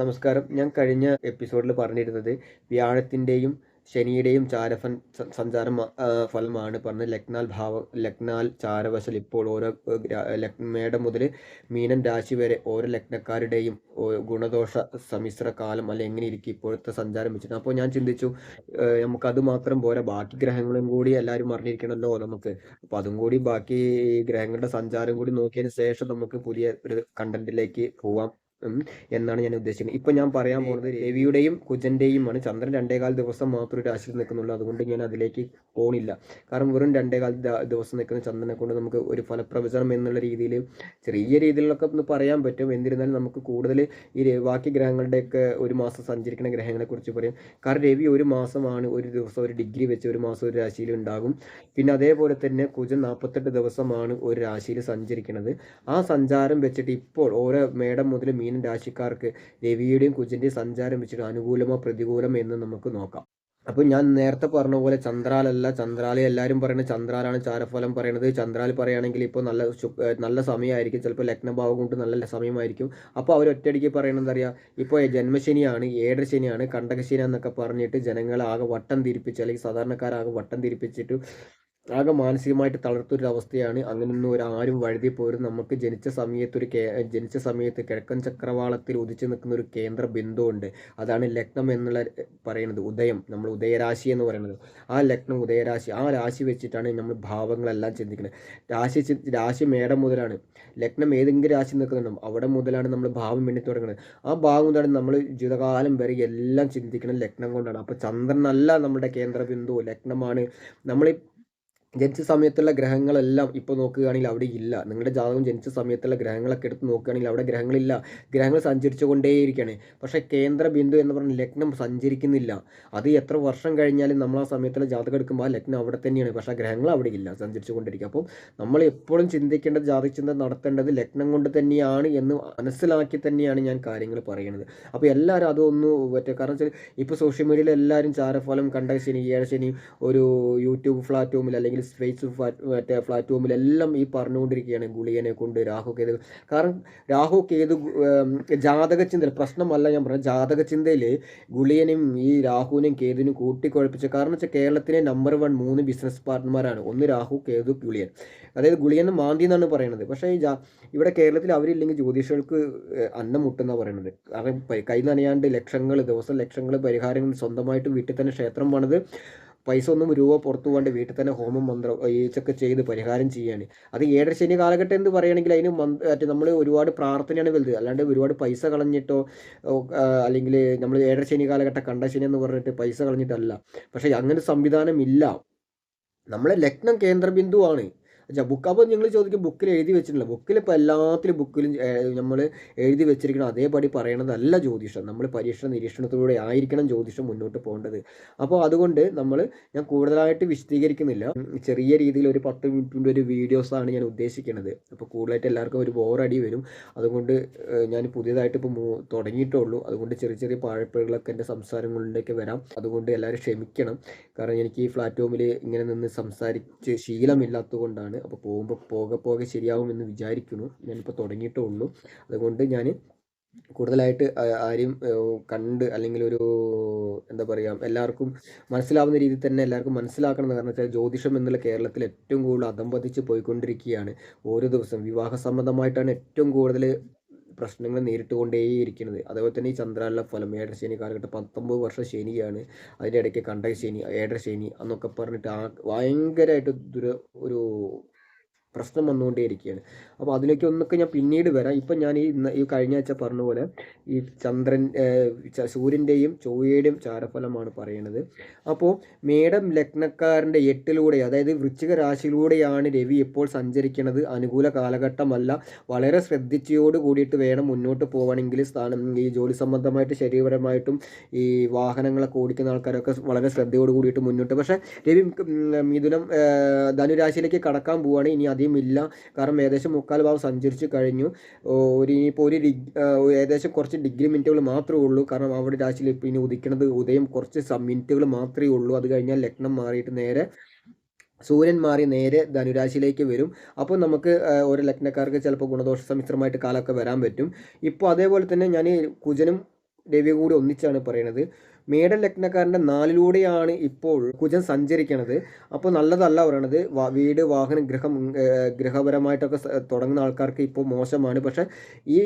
നമസ്കാരം. ഞാൻ കഴിഞ്ഞ എപ്പിസോഡിൽ പറഞ്ഞിരുന്നത് വ്യാഴത്തിന്റെയും ശനിയുടെയും ചാരഫൻ സഞ്ചാര ഫലമാണ്. പറഞ്ഞത് ലക്നാൽ ഭാവ ലക്നാൽ ചാരവശൽ ഇപ്പോൾ ഓരോ മേടം മുതൽ മീനൻ രാശി വരെ ഓരോ ലഗ്നക്കാരുടെയും ഗുണദോഷ സമ്മിശ്ര കാലം അല്ലെ എങ്ങനെ ഇരിക്കും ഇപ്പോഴത്തെ സഞ്ചാരം വെച്ചിട്ട്. അപ്പോൾ ഞാൻ ചിന്തിച്ചു നമുക്ക് നമുക്കത് മാത്രം പോരാ. ബാക്കി ഗ്രഹങ്ങളും കൂടി എല്ലാവരും അറിഞ്ഞിരിക്കണമല്ലോ നമുക്ക്. അപ്പോൾ അതും കൂടി ബാക്കി ഗ്രഹങ്ങളുടെ സഞ്ചാരം കൂടി നോക്കിയതിന് ശേഷം നമുക്ക് പുതിയ ഒരു കണ്ടന്റിലേക്ക് പോവാം. എന്നാണ് ഞാൻ ഉദ്ദേശിക്കുന്നത്. ഇപ്പൊ ഞാൻ പറയാൻ പോകുന്നത് രവിയുടെയും കുജന്റെയും ആണ്. ചന്ദ്രൻ രണ്ടേകാൽ ദിവസം മാത്രം രാശിയിൽ നിൽക്കുന്നുള്ളൂ. അതുകൊണ്ട് ഞാൻ അതിലേക്ക് പോണില്ല. കാരണം വെറും രണ്ടേകാൽ ദിവസം നിൽക്കുന്ന ചന്ദ്രനെ കൊണ്ട് നമുക്ക് ഒരു ഫലപ്രവചനം എന്നുള്ള രീതിയിൽ ചെറിയ രീതിയിലൊക്കെ ഒന്ന് പറയാൻ പറ്റും. എന്നിരുന്നാലും നമുക്ക് കൂടുതൽ ഈ ബാക്കി ഗ്രഹങ്ങളുടെയൊക്കെ ഒരു മാസം സഞ്ചരിക്കുന്ന ഗ്രഹങ്ങളെ കുറിച്ച് പറയും. കാരണം രവി ഒരു മാസമാണ് ഒരു ദിവസം ഒരു ഡിഗ്രി വെച്ച് ഒരു മാസം ഒരു രാശിയിൽ ഉണ്ടാകും. പിന്നെ അതേപോലെ തന്നെ കുജൻ നാൽപ്പത്തെട്ട് ദിവസമാണ് ഒരു രാശിയിൽ സഞ്ചരിക്കുന്നത്. ആ സഞ്ചാരം വെച്ചിട്ട് ഇപ്പോൾ ഓരോ മേടം മുതൽ മീനൻ രാശിക്കാർക്ക് രവിയുടെയും കുജിന്റെയും സഞ്ചാരം വെച്ചിട്ട് അനുകൂലമോ പ്രതികൂലമോ എന്ന് നമുക്ക് നോക്കാം. അപ്പോൾ ഞാൻ നേരത്തെ പറഞ്ഞ പോലെ ചന്ദ്രാലല്ല ചന്ദ്രാലെ എല്ലാവരും പറയുന്നത് ചന്ദ്രാലാണ് ചാരഫലം പറയുന്നത് ചന്ദ്രാൽ പറയുകയാണെങ്കിൽ ഇപ്പോൾ നല്ല നല്ല സമയമായിരിക്കും. ചിലപ്പോൾ ലഗ്നഭാവം കൊണ്ട് നല്ല സമയമായിരിക്കും. അപ്പോൾ അവർ ഒറ്റയടിക്ക് പറയണത് എന്താ ഇപ്പോൾ ജന്മശനിയാണ് ഏഴര ശനിയാണ് കണ്ടകശനി പറഞ്ഞിട്ട് ജനങ്ങളെ ആകെ വട്ടം തിരിപ്പിച്ച് അല്ലെങ്കിൽ സാധാരണക്കാരാകെ വട്ടം തിരിപ്പിച്ചിട്ട് ആകെ മാനസികമായിട്ട് തളർത്തൊരു അവസ്ഥയാണ് അങ്ങനെയൊന്നും ഒരു ആരും വഴുതി പോരും നമുക്ക് ജനിച്ച സമയത്ത് ഒരു ജനിച്ച സമയത്ത് കിഴക്കൻ ചക്രവാളത്തിൽ ഉദിച്ചു നിൽക്കുന്ന ഒരു കേന്ദ്ര ബിന്ദു ഉണ്ട് അതാണ് ലഗ്നം എന്നുള്ള പറയുന്നത്. ഉദയം. നമ്മൾ ഉദയരാശി എന്ന് പറയുന്നത്. ആ ലഗ്നം ഉദയരാശി ആ രാശി വെച്ചിട്ടാണ് നമ്മൾ ഭാവങ്ങളെല്ലാം ചിന്തിക്കുന്നത്. രാശി രാശി മേടം മുതലാണ്. ലഗ്നം ഏതെങ്കിലും രാശി നിൽക്കുന്നുണ്ടോ അവിടെ മുതലാണ് നമ്മൾ ഭാവം എണ്ണി തുടങ്ങുന്നത്. ആ ഭാവം മുതലാണ് നമ്മൾ ജീവിതകാലം വരെ എല്ലാം ചിന്തിക്കുന്നത് ലഗ്നം കൊണ്ടാണ്. അപ്പോൾ ചന്ദ്രനല്ല നമ്മുടെ കേന്ദ്ര ബിന്ദു. ലഗ്നമാണ്. നമ്മൾ ജനിച്ച സമയത്തുള്ള ഗ്രഹങ്ങളെല്ലാം ഇപ്പോൾ നോക്കുകയാണെങ്കിൽ അവിടെ ഇല്ല. നിങ്ങളുടെ ജാതകം ജനിച്ച സമയത്തുള്ള ഗ്രഹങ്ങളൊക്കെ എടുത്ത് നോക്കുകയാണെങ്കിൽ അവിടെ ഗ്രഹങ്ങളില്ല. ഗ്രഹങ്ങൾ സഞ്ചരിച്ചു കൊണ്ടേയിരിക്കുകയാണ് പക്ഷേ കേന്ദ്ര ബിന്ദു എന്ന് പറഞ്ഞ ലഗ്നം സഞ്ചരിക്കുന്നില്ല. അത് എത്ര വർഷം കഴിഞ്ഞാലും നമ്മൾ ആ സമയത്തുള്ള ജാതകം എടുക്കുമ്പോൾ ആ ലഗ്നം അവിടെ തന്നെയാണ്. പക്ഷേ ഗ്രഹങ്ങൾ അവിടെ ഇല്ല സഞ്ചരിച്ചു കൊണ്ടിരിക്കുക അപ്പോൾ നമ്മൾ എപ്പോഴും ചിന്തിക്കേണ്ടത് ജാതക ചിന്ത നടത്തേണ്ടത് ലഗ്നം കൊണ്ട് തന്നെയാണ് എന്ന് മനസ്സിലാക്കി തന്നെയാണ് ഞാൻ കാര്യങ്ങൾ പറയുന്നത്. അപ്പോൾ എല്ലാവരും അതൊന്ന് മറ്റേ കാരണം വെച്ചാൽ ഇപ്പോൾ സോഷ്യൽ മീഡിയയിൽ എല്ലാവരും ചാരഫലം കണ്ട ശനി ഏഴ് ശനി ഒരു യൂട്യൂബ് പ്ലാറ്റ്ഫോമിൽ അല്ലെങ്കിൽ സ്പേസ് മറ്റേ പ്ലാറ്റ്ഫോമിൽ എല്ലാം ഈ പറഞ്ഞുകൊണ്ടിരിക്കുകയാണ് ഗുളിയനെ കൊണ്ട് രാഹു കേതു. കാരണം രാഹു കേതു ജാതക ചിന്തയിൽ പ്രശ്നമല്ല ഞാൻ പറഞ്ഞത് ജാതക ചിന്തയിൽ ഗുളിയനും ഈ രാഹുവിനെയും കേതുവിനും കൂട്ടിക്കുഴപ്പിച്ച കാരണം വെച്ചാൽ കേരളത്തിലെ നമ്പർ വൺ മൂന്ന് ബിസിനസ് പാർട്ട്ണർമാരാണ് ഒന്ന് രാഹു കേതു ഗുളിയൻ അതായത് ഗുളിയൻ മാന്തി എന്നാണ് പറയുന്നത് പക്ഷേ ഈ ഇവിടെ കേരളത്തിൽ അവരില്ലെങ്കിൽ ജ്യോതിഷികൾക്ക് അന്നം മുട്ടെന്നാണ് പറയുന്നത് കാരണം കൈ നനയാണ്ട് ലക്ഷങ്ങൾ ദിവസം ലക്ഷങ്ങൾ പരിഹാരങ്ങൾ സ്വന്തമായിട്ട് വീട്ടിൽ തന്നെ ക്ഷേത്രം പണിത് പൈസ ഒന്നും രൂപ പുറത്തു പോകാണ്ട് വീട്ടിൽ തന്നെ ഹോമം മന്ത്രം ഈച്ചൊക്കെ ചെയ്ത് പരിഹാരം ചെയ്യാണ്. അത് ഏഴര ശനി കാലഘട്ടം എന്ന് പറയുകയാണെങ്കിൽ അതിന് മറ്റേ നമ്മൾ ഒരുപാട് പ്രാർത്ഥനയാണ് വലുത്. അല്ലാണ്ട് ഒരുപാട് പൈസ കളഞ്ഞിട്ടോ അല്ലെങ്കിൽ നമ്മൾ ഏഴര ശനി കാലഘട്ടം കണ്ട ശനി എന്ന് പറഞ്ഞിട്ട് പൈസ കളഞ്ഞിട്ടല്ല. പക്ഷേ അങ്ങനെ സംവിധാനം ഇല്ല. നമ്മളെ ലഗ്നം കേന്ദ്രബിന്ദുവാണ്. ബുക്ക് അപ്പോൾ നിങ്ങൾ ചോദിക്കും ബുക്കിൽ എഴുതി വെച്ചിട്ടില്ല ബുക്കിൽ ഇപ്പോൾ എല്ലാത്തിലും ബുക്കിലും നമ്മൾ എഴുതി വെച്ചിരിക്കണം അതേപടി പറയണതല്ല ജ്യോതിഷം. നമ്മൾ പരീക്ഷണ നിരീക്ഷണത്തിലൂടെ ആയിരിക്കണം ജ്യോതിഷം മുന്നോട്ട് പോകേണ്ടത്. അപ്പോൾ അതുകൊണ്ട് നമ്മൾ ഞാൻ കൂടുതലായിട്ട് വിശദീകരിക്കുന്നില്ല. ചെറിയ രീതിയിൽ ഒരു പത്ത് മിനിറ്റിന്റെ ഒരു വീഡിയോസാണ് ഞാൻ ഉദ്ദേശിക്കുന്നത് അപ്പോൾ കൂടുതലായിട്ട് എല്ലാവർക്കും ഒരു ബോറടി വരും. അതുകൊണ്ട് ഞാൻ പുതിയതായിട്ട് ഇപ്പോൾ തുടങ്ങിയിട്ടുള്ളൂ. അതുകൊണ്ട് ചെറിയ ചെറിയ പാഴപ്പുകളൊക്കെ എന്റെ സംസാരങ്ങളിലേക്ക് വരാം. അതുകൊണ്ട് എല്ലാവരും ക്ഷമിക്കണം. കാരണം എനിക്ക് ഈ പ്ലാറ്റ്ഫോമിൽ ഇങ്ങനെ നിന്ന് സംസാരിച്ച് ശീലമില്ലാത്തതുകൊണ്ടാണ് അപ്പോൾ പോകുമ്പോൾ പോകെ പോകെ ശരിയാവുമെന്ന് വിചാരിക്കുന്നു. ഞാനിപ്പോൾ തുടങ്ങിയിട്ടേ ഉള്ളൂ. അതുകൊണ്ട് ഞാൻ കൂടുതലായിട്ട് ആരെയും കണ്ട് അല്ലെങ്കിൽ ഒരു എന്താ പറയുക എല്ലാവർക്കും മനസ്സിലാവുന്ന രീതിയിൽ തന്നെ എല്ലാവർക്കും മനസ്സിലാക്കണമെന്ന് കാരണം വെച്ചാൽ ജ്യോതിഷം എന്നുള്ള കേരളത്തിൽ ഏറ്റവും കൂടുതൽ അധംപതിച്ച് പോയിക്കൊണ്ടിരിക്കുകയാണ് ഓരോ ദിവസം. വിവാഹ സംബന്ധമായിട്ടാണ് ഏറ്റവും കൂടുതൽ പ്രശ്നങ്ങൾ നേരിട്ടുകൊണ്ടേയിരിക്കുന്നത്. അതേപോലെ തന്നെ ഈ ചന്ദ്രാനുള്ള ഫലം ഏഴര ശനി കാലഘട്ടം പത്തൊമ്പത് വർഷം ശനിയാണ്. അതിന്റെ ഇടയ്ക്ക് കണ്ടക ശനി ഏഴര ശനി എന്നൊക്കെ പറഞ്ഞിട്ട് ആ ഭയങ്കരമായിട്ട് ദുര ഒരു പ്രശ്നം വന്നുകൊണ്ടേയിരിക്കുകയാണ്. അപ്പോൾ അതിലേക്ക് ഒന്നൊക്കെ ഞാൻ പിന്നീട് വരാം. ഇപ്പം ഞാൻ ഈ ഈ കഴിഞ്ഞ ആഴ്ച പറഞ്ഞ പോലെ ഈ ചന്ദ്രൻ സൂര്യന്റെയും ചൊവ്വയുടെയും ചാരഫലമാണ് പറയുന്നത് അപ്പോൾ മേടം ലഗ്നക്കാരന്റെ എട്ടിലൂടെ അതായത് വൃശ്ചിക രാശിയിലൂടെയാണ് രവി ഇപ്പോൾ സഞ്ചരിക്കുന്നത് അനുകൂല കാലഘട്ടമല്ല. വളരെ ശ്രദ്ധിച്ചയോട് കൂടിയിട്ട് വേണം മുന്നോട്ട് പോകണമെങ്കിൽ സ്ഥാനം. ഈ ജോലി സംബന്ധമായിട്ട് ശരീരപരമായിട്ടും ഈ വാഹനങ്ങളൊക്കെ ഓടിക്കുന്ന ആൾക്കാരൊക്കെ വളരെ ശ്രദ്ധയോട് കൂടിയിട്ട് മുന്നോട്ട്. പക്ഷേ രവി മിഥുനം ധനുരാശിയിലേക്ക് കടക്കാൻ പോവുകയാണ് ഇനി അധികം ഇല്ല കാരണം ഏകദേശം മുക്കാൽ ഭാഗം സഞ്ചരിച്ച് കഴിഞ്ഞു. ഒരു ഇനിയിപ്പോൾ ഒരു ഏകദേശം കുറച്ച് ഡിഗ്രി മിനിറ്റുകൾ മാത്രമേ ഉള്ളൂ. കാരണം അവിടെ രാശിയിൽ ഇനി ഉദിക്കുന്നത് ഉദയം കുറച്ച് മിനിറ്റുകൾ മാത്രമേ ഉള്ളൂ. അത് കഴിഞ്ഞാൽ ലഗ്നം മാറിയിട്ട് നേരെ സൂര്യൻ മാറി നേരെ ധനുരാശിയിലേക്ക് വരും. അപ്പോൾ നമുക്ക് ഓരോ ലഗ്നക്കാർക്ക് ചിലപ്പോൾ ഗുണദോഷ സമിശ്രമായിട്ട് കാലമൊക്കെ വരാൻ പറ്റും. ഇപ്പോൾ അതേപോലെ തന്നെ ഞാൻ കുജനും രവി കൂടി ഒന്നിച്ചാണ് പറയുന്നത് മേട ലഗ്നക്കാരന്റെ നാലിലൂടെയാണ് ഇപ്പോൾ കുജൻ സഞ്ചരിക്കണത്. അപ്പോൾ നല്ലതല്ല പറയണത്. വീട് വാഹനം ഗൃഹം ഗൃഹപരമായിട്ടൊക്കെ തുടങ്ങുന്ന ആൾക്കാർക്ക് ഇപ്പോൾ മോശമാണ്. പക്ഷേ ഈ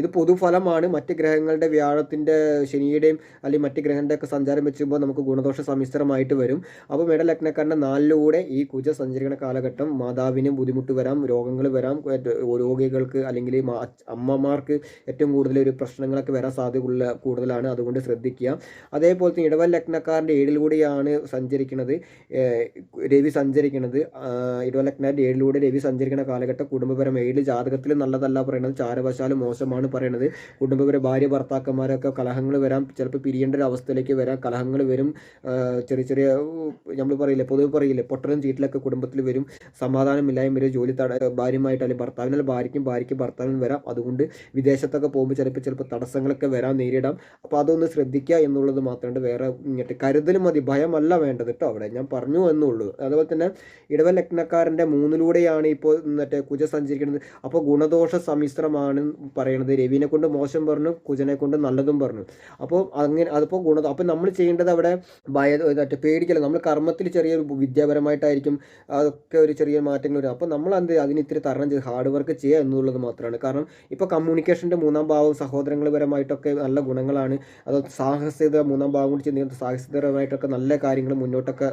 ഇത് പൊതുഫലമാണ്. മറ്റ് ഗ്രഹങ്ങളുടെ വ്യാഴത്തിന്റെ ശനിയുടെയും അല്ലെങ്കിൽ മറ്റ് ഗ്രഹങ്ങളുടെ ഒക്കെ സഞ്ചാരം വെച്ചുമ്പോൾ നമുക്ക് ഗുണദോഷ സമ്മിശ്രമായിട്ട് വരും. അപ്പോൾ മേടലഗ്നക്കാരന്റെ നാലിലൂടെ ഈ കുജ സഞ്ചരിക്കുന്ന കാലഘട്ടം മാതാവിനും ബുദ്ധിമുട്ട് വരാം രോഗങ്ങൾ വരാം രോഗികൾക്ക് അല്ലെങ്കിൽ അമ്മമാർക്ക് ഏറ്റവും കൂടുതൽ ഒരു പ്രശ്നങ്ങളൊക്കെ വരാൻ സാധ്യതയുള്ള കൂടുതലാണ്. അതുകൊണ്ട് ശ്രദ്ധിക്കുക. അതേപോലെ തന്നെ ഇടവൽ ലഗ്നക്കാരന്റെ ഏഴിലൂടെയാണ് സഞ്ചരിക്കുന്നത് രവി സഞ്ചരിക്കുന്നത് ഇടവൽ ലഗ്നക്കാരന്റെ ഏഴിലൂടെ രവി സഞ്ചരിക്കുന്ന കാലഘട്ടം കുടുംബപരം ഏഴ് ജാതകത്തിൽ നല്ലതല്ല പറയുന്നത്. ചാരവശാലും മോശമാണ് പറയുന്നത്. കുടുംബപര ഭാര്യ ഭർത്താക്കന്മാരൊക്കെ കലഹങ്ങൾ വരാം. ചിലപ്പോൾ പിരിയേണ്ട ഒരു അവസ്ഥയിലേക്ക് വരാം. കലഹങ്ങൾ വരും. ചെറിയ ചെറിയ നമ്മൾ പറയില്ലേ പൊതുവെ പറയില്ലേ പൊട്ടലും ചീറ്റിലൊക്കെ കുടുംബത്തിൽ വരും. സമാധാനമില്ലായ്മ വരും. ജോലി തട ഭാര്യമായിട്ട് അല്ലെങ്കിൽ ഭർത്താവിനാൽ ഭാര്യയ്ക്കും ഭാര്യയ്ക്ക് ഭർത്താവിനും വരാം. അതുകൊണ്ട് വിദേശത്തൊക്കെ പോകുമ്പോൾ ചിലപ്പോൾ ചിലപ്പോൾ തടസ്സങ്ങളൊക്കെ വരാൻ നേരിടാം. അപ്പോൾ അതൊന്ന് ശ്രദ്ധിക്കുക എന്നുള്ളത് മാത്രമേ വേറെ കരുതലും മതി. ഭയമല്ല വേണ്ടത് കേട്ടോ അവിടെ. ഞാൻ പറഞ്ഞു എന്നുള്ളൂ. അതുപോലെ തന്നെ ഇടവ ലഗ്നക്കാരന്റെ മൂന്നിലൂടെയാണ് ഇപ്പോൾ മറ്റേ കുജ സഞ്ചരിക്കുന്നത് അപ്പോൾ ഗുണദോഷ സമ്മിശ്രമാണ് പറയുന്നത് രവിനെ കൊണ്ട് മോശം പറഞ്ഞു കുജനെ കൊണ്ട് നല്ലതും പറഞ്ഞു. അപ്പോൾ അങ്ങനെ അതിപ്പോൾ ഗുണ അപ്പോൾ നമ്മൾ ചെയ്യേണ്ടത് അവിടെ ഭയ മറ്റേ പേടിക്കല്ല. നമ്മൾ കർമ്മത്തിൽ ചെറിയൊരു വിദ്യാപരമായിട്ടായിരിക്കും അതൊക്കെ ഒരു ചെറിയ മാറ്റങ്ങൾ വരും അപ്പോൾ നമ്മൾ എന്ത് അതിന് ഇത്തിരി തരണം ചെയ്ത് ഹാർഡ് വർക്ക് ചെയ്യുക എന്നുള്ളത് മാത്രമാണ്. കാരണം ഇപ്പോൾ കമ്മ്യൂണിക്കേഷന്റെ മൂന്നാം ഭാവം സഹോദരങ്ങൾ പരമായിട്ടൊക്കെ നല്ല ഗുണങ്ങളാണ്. അത് സാഹസികത മൂന്നാം ഭാവം കൂടി ചെയ്യുന്ന സാഹസികപരമായിട്ടൊക്കെ നല്ല കാര്യങ്ങൾ മുന്നോട്ടൊക്കെ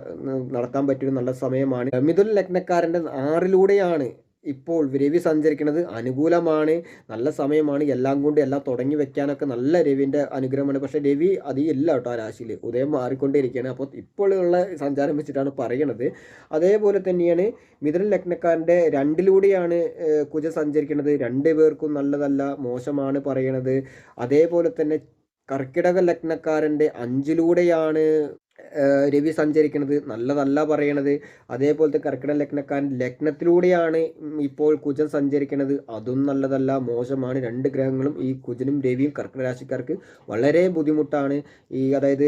നടത്താൻ പറ്റിയൊരു നല്ല സമയമാണ്. മിഥുൻ ലഗ്നക്കാരന്റെ ആറിലൂടെയാണ് ഇപ്പോൾ രവി സഞ്ചരിക്കുന്നത് അനുകൂലമാണ്. നല്ല സമയമാണ്. എല്ലാം കൊണ്ട് എല്ലാം തുടങ്ങി വെക്കാനൊക്കെ നല്ല രവിന്റെ അനുഗ്രഹമാണ്. പക്ഷേ രവി അത് ഇല്ല കേട്ടോ ആ രാശിയിൽ. ഉദയം മാറിക്കൊണ്ടിരിക്കുകയാണ് അപ്പോൾ ഇപ്പോഴുള്ള സഞ്ചാരം വെച്ചിട്ടാണ് പറയണത് അതേപോലെ തന്നെയാണ് മിഥുന ലഗ്നക്കാരന്റെ രണ്ടിലൂടെയാണ് കുജ സഞ്ചരിക്കുന്നത്. രണ്ട് പേർക്കും നല്ലതല്ല മോശമാണ് പറയണത്. അതേപോലെ തന്നെ കർക്കിടക ലഗ്നക്കാരന്റെ അഞ്ചിലൂടെയാണ് രവി സഞ്ചരിക്കുന്നത് നല്ലതല്ല പറയണത്. അതേപോലത്തെ കർക്കിടൻ ലഗ്നക്കാരൻ ലഗ്നത്തിലൂടെയാണ് ഇപ്പോൾ കുജൻ സഞ്ചരിക്കുന്നത് അതും നല്ലതല്ല മോശമാണ്. രണ്ട് ഗ്രഹങ്ങളും ഈ കുജനും രവിയും കർക്കിട രാശിക്കാർക്ക് വളരെ ബുദ്ധിമുട്ടാണ്. ഈ അതായത്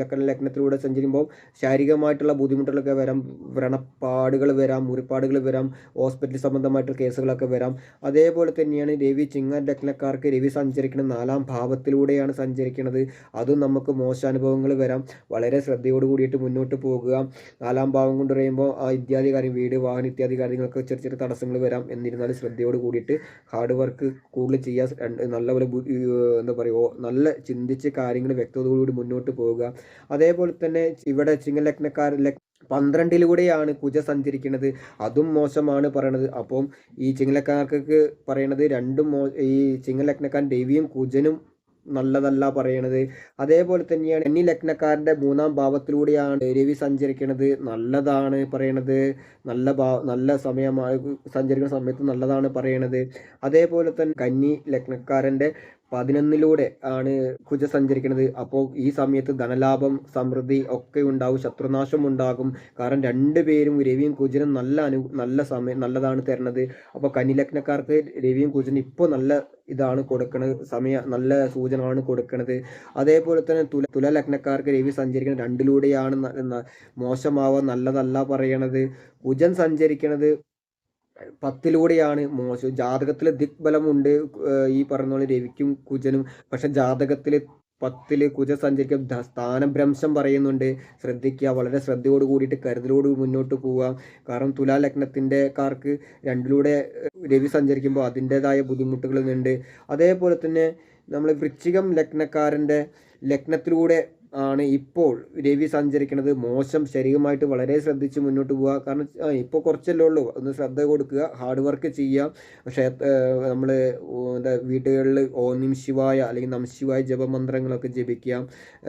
ലഗ്ന ലഗ്നത്തിലൂടെ സഞ്ചരിക്കുമ്പോൾ ശാരീരികമായിട്ടുള്ള ബുദ്ധിമുട്ടുകളൊക്കെ വരാം. വ്രണപ്പാടുകൾ വരാം മുറിപ്പാടുകൾ വരാം ഹോസ്പിറ്റൽ സംബന്ധമായിട്ടുള്ള കേസുകളൊക്കെ വരാം. അതേപോലെ തന്നെയാണ് രവി ചിങ്ങ ലഗ്നക്കാർക്ക് രവി സഞ്ചരിക്കുന്ന നാലാം ഭാവത്തിലൂടെയാണ് സഞ്ചരിക്കുന്നത് അതും നമുക്ക് മോശാനുഭവങ്ങൾ വരാം. വളരെ ശ്രദ്ധയോട് കൂടിയിട്ട് മുന്നോട്ട് പോകുക. നാലാം ഭാവം കൊണ്ട് പറയുമ്പോൾ ആ ഇത്യാദി കാര്യം വീട് വാഹനം ഇത്യാദി കാര്യങ്ങളൊക്കെ ചെറിയ ചെറിയ തടസ്സങ്ങൾ വരാം. എന്നിരുന്നാലും ശ്രദ്ധയോട് കൂടിയിട്ട് ഹാർഡ് വർക്ക് കൂടുതൽ ചെയ്യാൻ നല്ലപോലെ എന്താ പറയുക നല്ല ചിന്തിച്ച് കാര്യങ്ങൾ വ്യക്തതയോടുകൂടി മുന്നോട്ട് പോവുക അതേപോലെ തന്നെ ഇവിടെ ചിങ്ങലഗ്നക്കാർ പന്ത്രണ്ടിലൂടെയാണ് കുജ സഞ്ചരിക്കുന്നത്. അതും മോശമാണ് പറയണത്. അപ്പം ഈ ചിങ്ങലക്കാർക്ക് പറയണത് രണ്ടും മോ ഈ ചിങ്ങലഗ്നക്കാരൻ ദേവിയും കുജനും നല്ലതല്ല പറയണത്. അതേപോലെ തന്നെയാണ് എന്നീ ലഗ്നക്കാരന്റെ മൂന്നാം ഭാവത്തിലൂടെയാണ് രവി സഞ്ചരിക്കുന്നത് നല്ലതാണ് പറയണത്. നല്ല ഭാവ നല്ല സമയമാണ് സഞ്ചരിക്കുന്ന സമയത്ത് നല്ലതാണ് പറയണത്. അതേപോലെ തന്നെ കന്നി ലഗ്നക്കാരന്റെ പതിനൊന്നിലൂടെ ആണ് കുജ സഞ്ചരിക്കുന്നത് അപ്പോൾ ഈ സമയത്ത് ധനലാഭം സമൃദ്ധി ഒക്കെ ഉണ്ടാവും ശത്രുനാശം ഉണ്ടാകും. കാരണം രണ്ടുപേരും രവിയും കുജനും നല്ല അനു നല്ല സമയം നല്ലതാണ് തരുന്നത്. അപ്പോൾ കന്നിലഗ്നക്കാർക്ക് രവിയും കുജനും ഇപ്പോൾ നല്ല ഇതാണ് കൊടുക്കുന്നത് സമയ നല്ല സൂചനയാണ് കൊടുക്കുന്നത് അതേപോലെ തന്നെ തുല തുല ലഗ്നക്കാർക്ക് രവി സഞ്ചരിക്കുന്നത് രണ്ടിലൂടെയാണ് മോശമാവാൻ നല്ലതല്ല പറയണത്. കുജൻ സഞ്ചരിക്കുന്നത് പത്തിലൂടെയാണ് മോശം. ജാതകത്തിൽ ദിഗ്ബലമുണ്ട് ഈ പറഞ്ഞ പോലെ രവിക്കും കുജനും. പക്ഷെ ജാതകത്തിൽ പത്തിൽ കുജ സഞ്ചരിക്കും. സ്ഥാനഭ്രംശം പറയുന്നുണ്ട്. ശ്രദ്ധിക്കുക വളരെ ശ്രദ്ധയോട് കൂടിയിട്ട് കരുതലോട് മുന്നോട്ട് പോവുക. കാരണം തുലാ ലഗ്നത്തിന്റെ കാർക്ക് രണ്ടിലൂടെ രവി സഞ്ചരിക്കുമ്പോൾ അതിന്റെതായ ബുദ്ധിമുട്ടുകളുണ്ട് അതേപോലെ തന്നെ നമ്മൾ വൃശ്ചികം ലഗ്നക്കാരന്റെ ലഗ്നത്തിലൂടെ ആണ് ഇപ്പോൾ രവി സഞ്ചരിക്കുന്നത്. മോശം ശരീരമായിട്ട് വളരെ ശ്രദ്ധിച്ച് മുന്നോട്ട് പോവുക. കാരണം ഇപ്പോൾ കുറച്ചല്ലേ ഉള്ളൂ. ഒന്ന് ശ്രദ്ധ കൊടുക്കുക ഹാർഡ് വർക്ക് ചെയ്യുക പക്ഷേ നമ്മൾ എന്താ വീടുകളിൽ ഓം ശിവായ അല്ലെങ്കിൽ നം ശിവായ ജപമന്ത്രങ്ങളൊക്കെ ജപിക്കാം.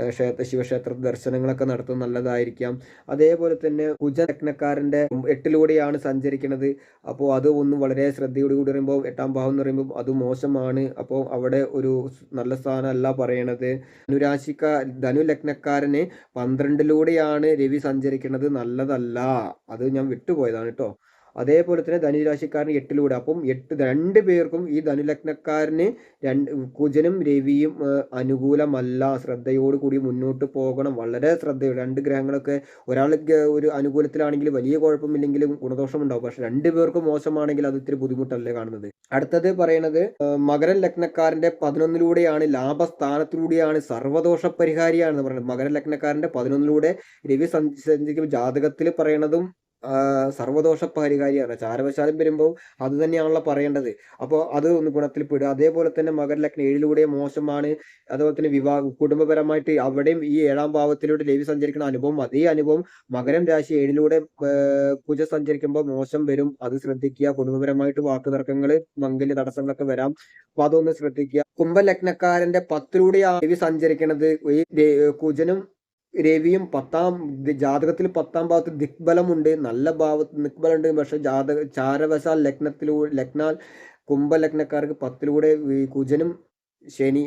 ക്ഷേത്ര ശിവക്ഷേത്ര ദർശനങ്ങളൊക്കെ നടത്തുന്നത് നല്ലതായിരിക്കാം. അതേപോലെ തന്നെ കുജലഗ്നക്കാരന്റെ എട്ടിലൂടെയാണ് സഞ്ചരിക്കുന്നത്. അപ്പോൾ അത് ഒന്ന് വളരെ ശ്രദ്ധയോട് കൂടി പറയുമ്പോൾ എട്ടാം ഭാവം എന്ന് പറയുമ്പോൾ അത് മോശമാണ്. അപ്പോൾ അവിടെ ഒരു നല്ല സ്ഥാനമല്ല പറയണത്. ധനുരാശിക്ക ധനു ലഗ്നക്കാരന് പന്ത്രണ്ടിലൂടെയാണ് രവി സഞ്ചരിക്കുന്നത്. നല്ലതല്ല. അത് ഞാൻ വിട്ടുപോയതാണ് കേട്ടോ അതേപോലെ തന്നെ ധനുരാശിക്കാരന് എട്ടിലൂടെ. അപ്പം എട്ട് രണ്ട് പേർക്കും ഈ ധനുലഗ്നക്കാരന് രണ്ട് കുജനും രവിയും അനുകൂലമല്ല. ശ്രദ്ധയോട് കൂടി മുന്നോട്ട് പോകണം. വളരെ ശ്രദ്ധ രണ്ട് ഗ്രഹങ്ങളൊക്കെ ഒരാൾ ഒരു അനുകൂലത്തിലാണെങ്കിൽ വലിയ കുഴപ്പമില്ലെങ്കിലും ഗുണദോഷം ഉണ്ടാവും പക്ഷെ രണ്ട് പേർക്കും മോശമാണെങ്കിൽ അത് ഇത്തിരി ബുദ്ധിമുട്ടല്ലേ കാണുന്നത്. അടുത്തത് പറയുന്നത് മകരൻ ലഗ്നക്കാരന്റെ പതിനൊന്നിലൂടെയാണ് ലാഭസ്ഥാനത്തിലൂടെയാണ് സർവദോഷ പരിഹാരിയാണെന്ന് പറയുന്നത്. മകര ലഗ്നക്കാരന്റെ പതിനൊന്നിലൂടെ രവി സഞ്ചരിക്കും ജാതകത്തിൽ പറയണതും സർവദോഷ പരിഹാരിയാണ് ചാരവശാലം വരുമ്പോൾ അത് തന്നെയാണല്ലോ പറയേണ്ടത്. അപ്പോൾ അത് ഒന്ന് ഗുണത്തിൽ പെടുക അതേപോലെ തന്നെ മകരലഗ്നം ഏഴിലൂടെ മോശമാണ്. അതുപോലെ തന്നെ വിവാഹ കുടുംബപരമായിട്ട് അവിടെയും ഈ ഏഴാം ഭാവത്തിലൂടെ രവി സഞ്ചരിക്കുന്ന അനുഭവം അതേ അനുഭവം മകരം രാശി ഏഴിലൂടെ കുജ സഞ്ചരിക്കുമ്പോൾ മോശം വരും. അത് ശ്രദ്ധിക്കുക. കുടുംബപരമായിട്ട് വാക്ക് തർക്കങ്ങൾ മംഗല്യ തടസ്സങ്ങളൊക്കെ വരാം. അപ്പൊ അതൊന്ന് ശ്രദ്ധിക്കുക. കുംഭലഗ്നക്കാരന്റെ പത്തിലൂടെയാണ് രവി സഞ്ചരിക്കുന്നത് ഈ കുജനും രവിയും പത്താം ജാതകത്തിൽ പത്താം ഭാവത്ത് ദിക്ബലമുണ്ട് നല്ല ഭാവത്ത് ദിക്ബലമുണ്ട്. പക്ഷെ ജാതക ചാരവശാൽ ലഗ്നത്തിലൂടെ ലഗ്നാൽ കുംഭലഗ്നക്കാർക്ക് പത്തിലൂടെ കുജനും ശനി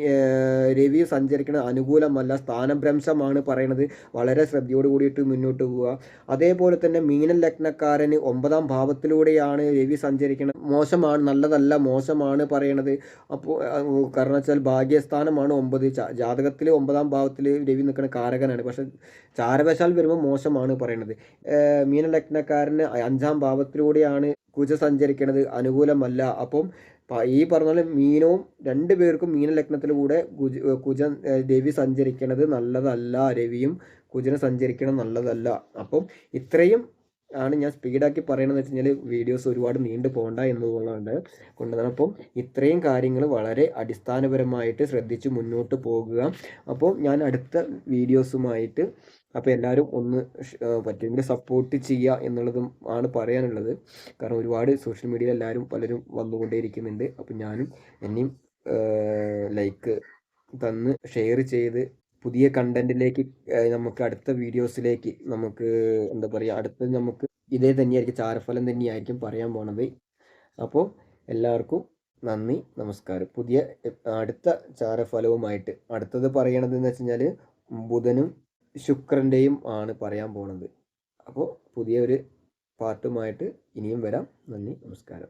രവി സഞ്ചരിക്കുന്നത് അനുകൂലമല്ല. സ്ഥാനഭ്രംശമാണ് പറയുന്നത് വളരെ ശ്രദ്ധയോട് കൂടിയിട്ട് മുന്നോട്ട് പോവുക. അതേപോലെ തന്നെ മീനൻ ലഗ്നക്കാരന് ഒമ്പതാം ഭാവത്തിലൂടെയാണ് രവി സഞ്ചരിക്കുന്നത് മോശമാണ് നല്ലതല്ല മോശമാണ് പറയണത്. അപ്പോൾ കാരണം വെച്ചാൽ ഭാഗ്യസ്ഥാനമാണ് ഒമ്പത്. ജാതകത്തിൽ ഒമ്പതാം ഭാവത്തിൽ രവി നിൽക്കുന്ന കാരകനാണ്. പക്ഷെ ചാരവശാൽ വരുമ്പോൾ മോശമാണ് പറയണത്. മീന ലഗ്നക്കാരന് അഞ്ചാം ഭാവത്തിലൂടെയാണ് കുജ സഞ്ചരിക്കുന്നത് അനുകൂലമല്ല. അപ്പം ഈ പറഞ്ഞ പോലെ മീനവും രണ്ട് പേർക്കും മീന ലഗ്നത്തിലൂടെ കുജ കുജൻ രവി സഞ്ചരിക്കണത് നല്ലതല്ല രവിയും കുജനെ സഞ്ചരിക്കണം നല്ലതല്ല. അപ്പം ഇത്രയും ആണ് ഞാൻ സ്പീഡാക്കി പറയണമെന്ന് വെച്ച് കഴിഞ്ഞാൽ വീഡിയോസ് ഒരുപാട് നീണ്ടു പോകണ്ട എന്നുള്ളതുകൊണ്ട് കൊണ്ടുവന്നത്. അപ്പം ഇത്രയും കാര്യങ്ങൾ വളരെ അടിസ്ഥാനപരമായിട്ട് ശ്രദ്ധിച്ച് മുന്നോട്ട് പോകുക. അപ്പോൾ ഞാൻ അടുത്ത വീഡിയോസുമായിട്ട് അപ്പോൾ എല്ലാവരും ഒന്ന് പറ്റുമെങ്കിൽ സപ്പോർട്ട് ചെയ്യുക എന്നുള്ളതും ആണ് പറയാനുള്ളത്. കാരണം ഒരുപാട് സോഷ്യൽ മീഡിയയിൽ എല്ലാവരും പലരും വന്നുകൊണ്ടേയിരിക്കുന്നുണ്ട്. അപ്പോൾ ഞാനും എന്നെയും ലൈക്ക് തന്ന് ഷെയർ ചെയ്ത് പുതിയ കണ്ടന്റിലേക്ക് നമുക്ക് അടുത്ത വീഡിയോസിലേക്ക് നമുക്ക് എന്താ പറയുക അടുത്ത നമുക്ക് ഇതേ തന്നെയായിരിക്കും ചാരഫലം തന്നെയായിരിക്കും പറയാൻ പോണത്. അപ്പോൾ എല്ലാവർക്കും നന്ദി നമസ്കാരം. പുതിയ അടുത്ത ചാരഫലവുമായിട്ട് അടുത്തത് പറയണത് എന്ന് വെച്ച് കഴിഞ്ഞാൽ ബുധനും ശുക്രന്റെയും ആണ് പറയാൻ പോണത്. അപ്പോൾ പുതിയൊരു പാർട്ടുമായിട്ട് ഇനിയും വരാം. നന്ദി നമസ്കാരം.